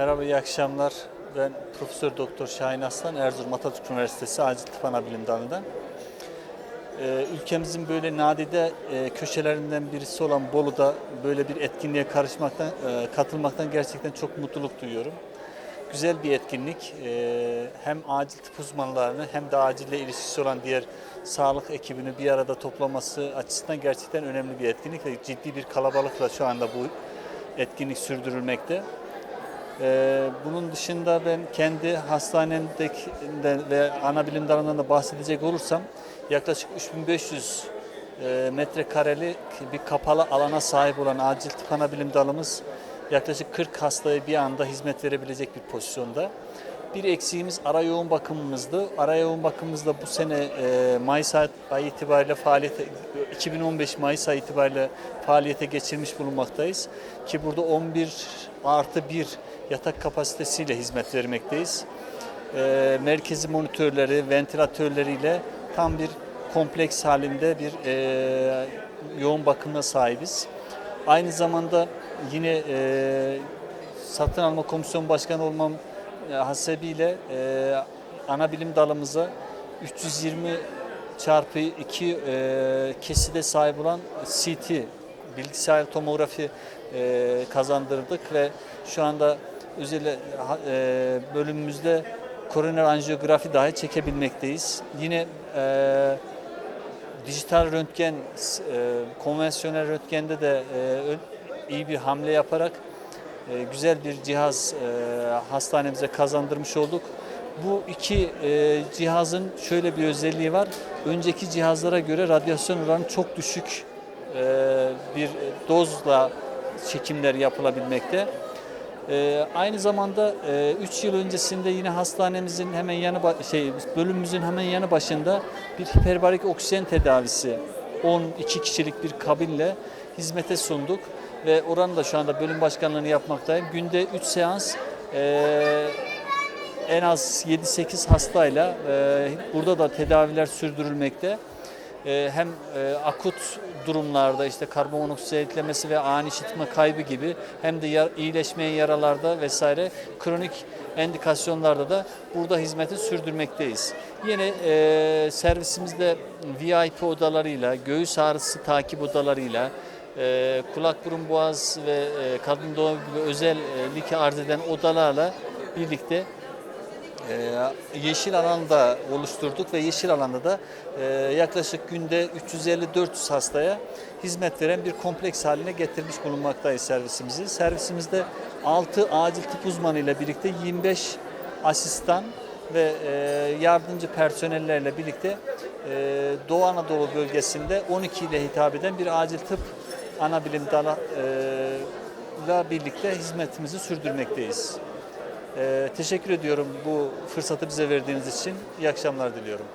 Merhaba, iyi akşamlar. Ben Profesör Doktor Şahin Aslan, Erzurum Atatürk Üniversitesi Acil Tıp Anabilim Dalı'ndan. Ee, ülkemizin böyle nadide e, köşelerinden birisi olan Bolu'da böyle bir etkinliğe karışmaktan, e, katılmaktan gerçekten çok mutluluk duyuyorum. Güzel bir etkinlik. Ee, hem acil tıp uzmanlarını hem de acille ilişkisi olan diğer sağlık ekibini bir arada toplaması açısından gerçekten önemli bir etkinlik ciddi bir kalabalıkla şu anda bu etkinlik sürdürülmekte. Ee, bunun dışında ben kendi hastanemdeki ve ana bilim dalından da bahsedecek olursam yaklaşık 3500 e, metrekareli bir kapalı alana sahip olan acil tıp ana bilim dalımız yaklaşık 40 hastaya bir anda hizmet verebilecek bir pozisyonda. Bir eksiğimiz ara yoğun bakımımızdı. Ara yoğun bakımımızda bu sene e, Mayıs ayı itibariyle faaliyete 2015 Mayıs ayı itibariyle faaliyete geçirmiş bulunmaktayız. Ki burada 11 artı 1 yatak kapasitesiyle hizmet vermekteyiz. E, merkezi monitörleri, ventilatörleriyle tam bir kompleks halinde bir e, yoğun bakımına sahibiz. Aynı zamanda yine e, satın alma komisyon başkanı olmam hasebiyle e, ana bilim dalımıza 320 çarpı 2 e, keside sahip olan CT bilgisayar tomografi e, kazandırdık ve şu anda özel e, bölümümüzde koroner anjiyografi dahi çekebilmekteyiz. Yine e, dijital röntgen, e, konvansiyonel röntgende de e, iyi bir hamle yaparak e, güzel bir cihaz e, hastanemize kazandırmış olduk. Bu iki e, cihazın şöyle bir özelliği var. Önceki cihazlara göre radyasyon oranı çok düşük bir dozla çekimler yapılabilmekte. Aynı zamanda 3 yıl öncesinde yine hastanemizin hemen yanı şey bölümümüzün hemen yanı başında bir hiperbarik oksijen tedavisi 12 kişilik bir kabinle hizmete sunduk ve oranın da şu anda bölüm başkanlığını yapmaktayım. Günde 3 seans e, en az 7-8 hastayla e, burada da tedaviler sürdürülmekte. E, hem e, akut durumlarda işte karbon monoksit eklemesi ve ani işitme kaybı gibi hem de yar, iyileşmeyen yaralarda vesaire kronik endikasyonlarda da burada hizmeti sürdürmekteyiz. Yine e, servisimizde VIP odalarıyla, göğüs ağrısı takip odalarıyla, e, kulak burun boğaz ve e, kadın doğum gibi özellik arz eden odalarla birlikte ee, yeşil alanda oluşturduk ve yeşil alanda da e, yaklaşık günde 350-400 hastaya hizmet veren bir kompleks haline getirmiş bulunmaktayız servisimizi. Servisimizde 6 acil tıp uzmanı ile birlikte 25 asistan ve e, yardımcı personellerle birlikte e, Doğu Anadolu bölgesinde 12 ile hitap eden bir acil tıp ana bilim dalı e, birlikte hizmetimizi sürdürmekteyiz. Ee, teşekkür ediyorum bu fırsatı bize verdiğiniz için. İyi akşamlar diliyorum.